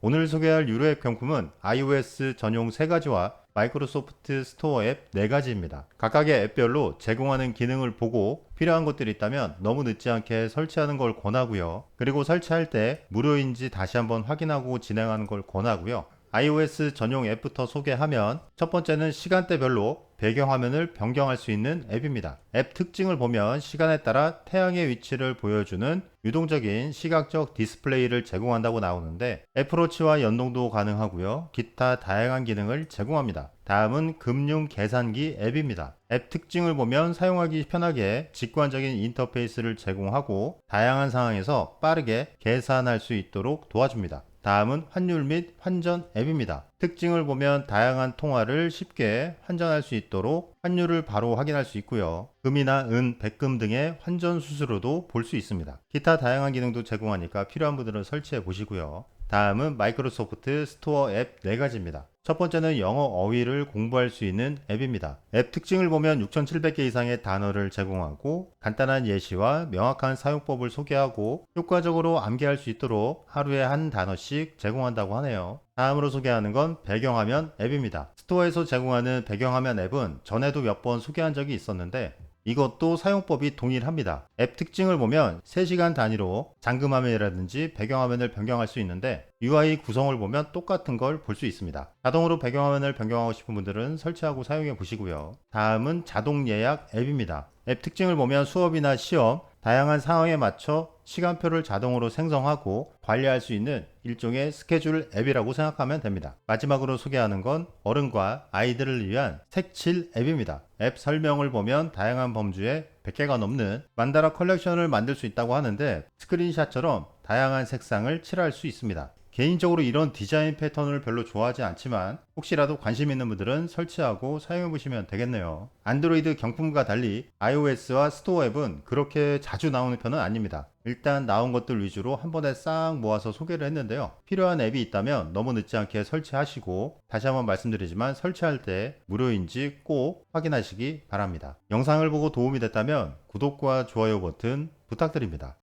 오늘 소개할 유료 앱 경품은 iOS 전용 3가지와 마이크로소프트 스토어 앱 4가지입니다. 각각의 앱별로 제공하는 기능을 보고 필요한 것들이 있다면 너무 늦지 않게 설치하는 걸 권하고요. 그리고 설치할 때 무료인지 다시 한번 확인하고 진행하는 걸 권하고요. iOS 전용 앱부터 소개하면 첫 번째는 시간대별로 배경화면을 변경할 수 있는 앱입니다. 앱 특징을 보면 시간에 따라 태양의 위치를 보여주는 유동적인 시각적 디스플레이를 제공한다고 나오는데 애플워치와 연동도 가능하고요. 기타 다양한 기능을 제공합니다. 다음은 금융 계산기 앱입니다. 앱 특징을 보면 사용하기 편하게 직관적인 인터페이스를 제공하고 다양한 상황에서 빠르게 계산할 수 있도록 도와줍니다. 다음은 환율 및 환전 앱입니다. 특징을 보면 다양한 통화를 쉽게 환전할 수 있도록 환율을 바로 확인할 수 있고요. 금이나 은, 백금 등의 환전 수수료도 볼 수 있습니다. 기타 다양한 기능도 제공하니까 필요한 분들은 설치해 보시고요. 다음은 마이크로소프트 스토어 앱 4가지입니다. 첫 번째는 영어 어휘를 공부할 수 있는 앱입니다. 앱 특징을 보면 6,700개 이상의 단어를 제공하고 간단한 예시와 명확한 사용법을 소개하고 효과적으로 암기할 수 있도록 하루에 한 단어씩 제공한다고 하네요. 다음으로 소개하는 건 배경화면 앱입니다. 스토어에서 제공하는 배경화면 앱은 전에도 몇 번 소개한 적이 있었는데 이것도 사용법이 동일합니다. 앱 특징을 보면 3시간 단위로 잠금화면이라든지 배경화면을 변경할 수 있는데 UI 구성을 보면 똑같은 걸 볼 수 있습니다. 자동으로 배경화면을 변경하고 싶은 분들은 설치하고 사용해 보시고요. 다음은 자동 예약 앱입니다. 앱 특징을 보면 수업이나 시험, 다양한 상황에 맞춰 시간표를 자동으로 생성하고 관리할 수 있는 일종의 스케줄 앱이라고 생각하면 됩니다. 마지막으로 소개하는 건 어른과 아이들을 위한 색칠 앱입니다. 앱 설명을 보면 다양한 범주에 100개가 넘는 만다라 컬렉션을 만들 수 있다고 하는데 스크린샷처럼 다양한 색상을 칠할 수 있습니다. 개인적으로 이런 디자인 패턴을 별로 좋아하지 않지만 혹시라도 관심 있는 분들은 설치하고 사용해 보시면 되겠네요. 안드로이드 경품과 달리 iOS와 스토어 앱은 그렇게 자주 나오는 편은 아닙니다. 일단 나온 것들 위주로 한 번에 싹 모아서 소개를 했는데요. 필요한 앱이 있다면 너무 늦지 않게 설치하시고 다시 한번 말씀드리지만 설치할 때 무료인지 꼭 확인하시기 바랍니다. 영상을 보고 도움이 됐다면 구독과 좋아요 버튼 부탁드립니다.